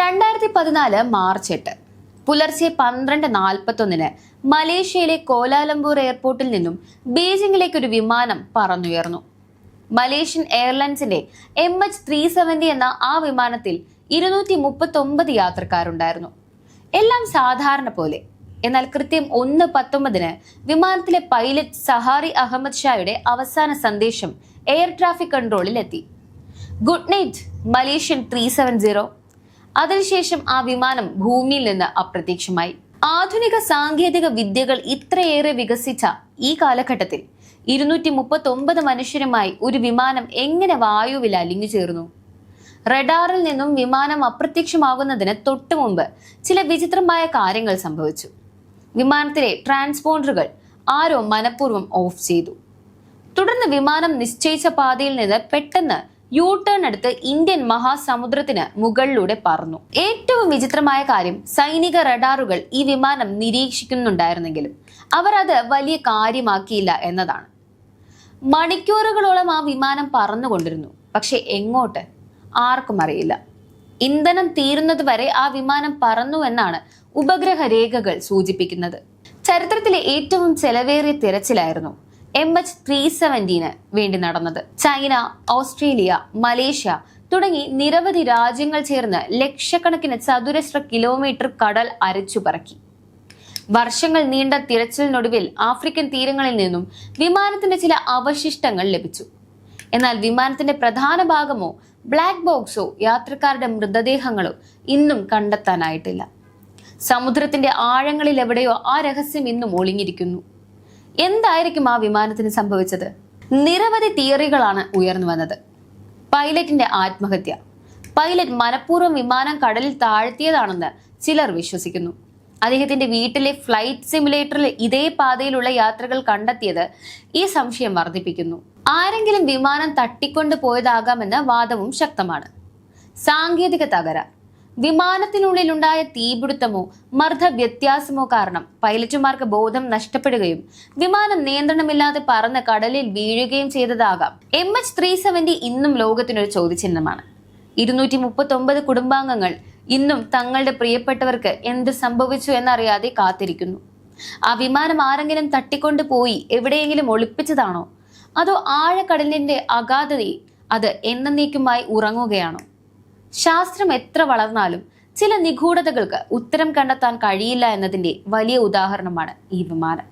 രണ്ടായിരത്തി പതിനാല് മാർച്ച് എട്ട്. പുലർച്ചെ പന്ത്രണ്ട് നാൽപ്പത്തൊന്നിന് മലേഷ്യയിലെ കോലാലംപൂർ എയർപോർട്ടിൽ നിന്നും ബീജിംഗിലേക്ക് ഒരു വിമാനം പറന്നുയർന്നു. മലേഷ്യൻ എയർലൈൻസിന്റെ എം എച്ച് ത്രീ സെവന്റി എന്ന ആ വിമാനത്തിൽ ഇരുന്നൂറ്റി മുപ്പത്തി ഒമ്പത് യാത്രക്കാരുണ്ടായിരുന്നു. എല്ലാം സാധാരണ പോലെ. എന്നാൽ കൃത്യം ഒന്ന് പത്തൊമ്പതിന് വിമാനത്തിലെ പൈലറ്റ് സഹാറി അഹമ്മദ് ഷായുടെ അവസാന സന്ദേശം എയർ ട്രാഫിക് കൺട്രോളിൽ എത്തി good night Malaysian three seven zero. അതിനുശേഷം ആ വിമാനം ഭൂമിയിൽ നിന്ന് അപ്രത്യക്ഷമായി. ആധുനിക സാങ്കേതിക വിദ്യകൾ ഇത്രയേറെ വികസിച്ച ഈ കാലഘട്ടത്തിൽ ഇരുന്നൂറ്റി മുപ്പത്തി ഒമ്പത് മനുഷ്യരുമായി ഒരു വിമാനം എങ്ങനെ വായുവിൽ അലിഞ്ഞു ചേർന്നു? റഡാറിൽ നിന്നും വിമാനം അപ്രത്യക്ഷമാകുന്നതിന് തൊട്ടു മുമ്പ് ചില വിചിത്രമായ കാര്യങ്ങൾ സംഭവിച്ചു. വിമാനത്തിലെ ട്രാൻസ്പോണ്ടറുകൾ ആരോ മനഃപൂർവം ഓഫ് ചെയ്തു. തുടർന്ന് വിമാനം നിശ്ചയിച്ച പാതയിൽ നിന്ന് പെട്ടെന്ന് യു ടേൺ എടുത്ത് ഇന്ത്യൻ മഹാസമുദ്രത്തിന് മുകളിലൂടെ പറന്നു. ഏറ്റവും വിചിത്രമായ കാര്യം സൈനിക റഡാറുകൾ ഈ വിമാനം നിരീക്ഷിക്കുന്നുണ്ടായിരുന്നെങ്കിലും അവർ അത് വലിയ കാര്യമാക്കിയില്ല എന്നതാണ്. മണിക്കൂറുകളോളം ആ വിമാനം പറന്നുകൊണ്ടിരുന്നു. പക്ഷെ എങ്ങോട്ട്? ആർക്കും അറിയില്ല. ഇന്ധനം തീരുന്നത് വരെ ആ വിമാനം പറന്നു എന്നാണ് ഉപഗ്രഹ രേഖകൾ സൂചിപ്പിക്കുന്നത്. ചരിത്രത്തിലെ ഏറ്റവും ചെലവേറിയ തിരച്ചിലായിരുന്നു എം എച്ച് ത്രീ സെവന്റീന് വേണ്ടി നടന്നത്. ചൈന ഓസ്ട്രേലിയ മലേഷ്യ തുടങ്ങി നിരവധി രാജ്യങ്ങൾ ചേർന്ന് ലക്ഷക്കണക്കിന് ചതുരശ്ര കിലോമീറ്റർ കടൽ അരച്ചു പറക്കി. വർഷങ്ങൾ നീണ്ട തിരച്ചിലിനൊടുവിൽ ആഫ്രിക്കൻ തീരങ്ങളിൽ നിന്നും വിമാനത്തിന്റെ ചില അവശിഷ്ടങ്ങൾ ലഭിച്ചു. എന്നാൽ വിമാനത്തിന്റെ പ്രധാന ഭാഗമോ ബ്ലാക്ക് ബോക്സോ യാത്രക്കാരുടെ മൃതദേഹങ്ങളോ ഇന്നും കണ്ടെത്താനായിട്ടില്ല. സമുദ്രത്തിന്റെ ആഴങ്ങളിൽ എവിടെയോ ആ രഹസ്യം ഇന്നും ഒളിഞ്ഞിരിക്കുന്നു. എന്തായിരിക്കും ആ വിമാനത്തിന് സംഭവിച്ചത്? നിരവധി തിയറികളാണ് ഉയർന്നു വന്നത്. പൈലറ്റിന്റെ ആത്മഹത്യ. പൈലറ്റ് മനഃപൂർവം വിമാനം കടലിൽ താഴ്ത്തിയതാണെന്ന് ചിലർ വിശ്വസിക്കുന്നു. അദ്ദേഹത്തിന്റെ വീട്ടിലെ ഫ്ലൈറ്റ് സിമുലേറ്ററിൽ ഇതേ പാതയിലുള്ള യാത്രകൾ കണ്ടെത്തിയത് ഈ സംശയം വർദ്ധിപ്പിക്കുന്നു. ആരെങ്കിലും വിമാനം തട്ടിക്കൊണ്ടു പോയതാകാമെന്ന വാദവും ശക്തമാണ്. സാങ്കേതിക തകരാർ വിമാനത്തിനുള്ളിലുണ്ടായ തീപിടുത്തമോ മർദ്ദ വ്യത്യാസമോ കാരണം പൈലറ്റുമാർക്ക് ബോധം നഷ്ടപ്പെടുകയും വിമാനം നിയന്ത്രണമില്ലാതെ പറന്ന് കടലിൽ വീഴുകയും ചെയ്തതാകാം. എം എച്ച് ത്രീ സെവന്റി ഇന്നും ലോകത്തിനൊരു ചോദ്യചിഹ്നമാണ്. ഇരുന്നൂറ്റി മുപ്പത്തി ഒമ്പത് കുടുംബാംഗങ്ങൾ ഇന്നും തങ്ങളുടെ പ്രിയപ്പെട്ടവർക്ക് എന്ത് സംഭവിച്ചു എന്നറിയാതെ കാത്തിരിക്കുന്നു. ആ വിമാനം ആരെങ്കിലും തട്ടിക്കൊണ്ട് പോയി എവിടെയെങ്കിലും ഒളിപ്പിച്ചതാണോ? അതോ ആഴക്കടലിന്റെ അഗാധതയിൽ അത് എന്നേക്കുമായി ഉറങ്ങുകയാണോ? ശാസ്ത്രം എത്ര വളർന്നാലും ചില നിഗൂഢതകൾക്ക് ഉത്തരം കണ്ടെത്താൻ കഴിയില്ല എന്നതിന്റെ വലിയ ഉദാഹരണമാണ് ഈ വിമാനം.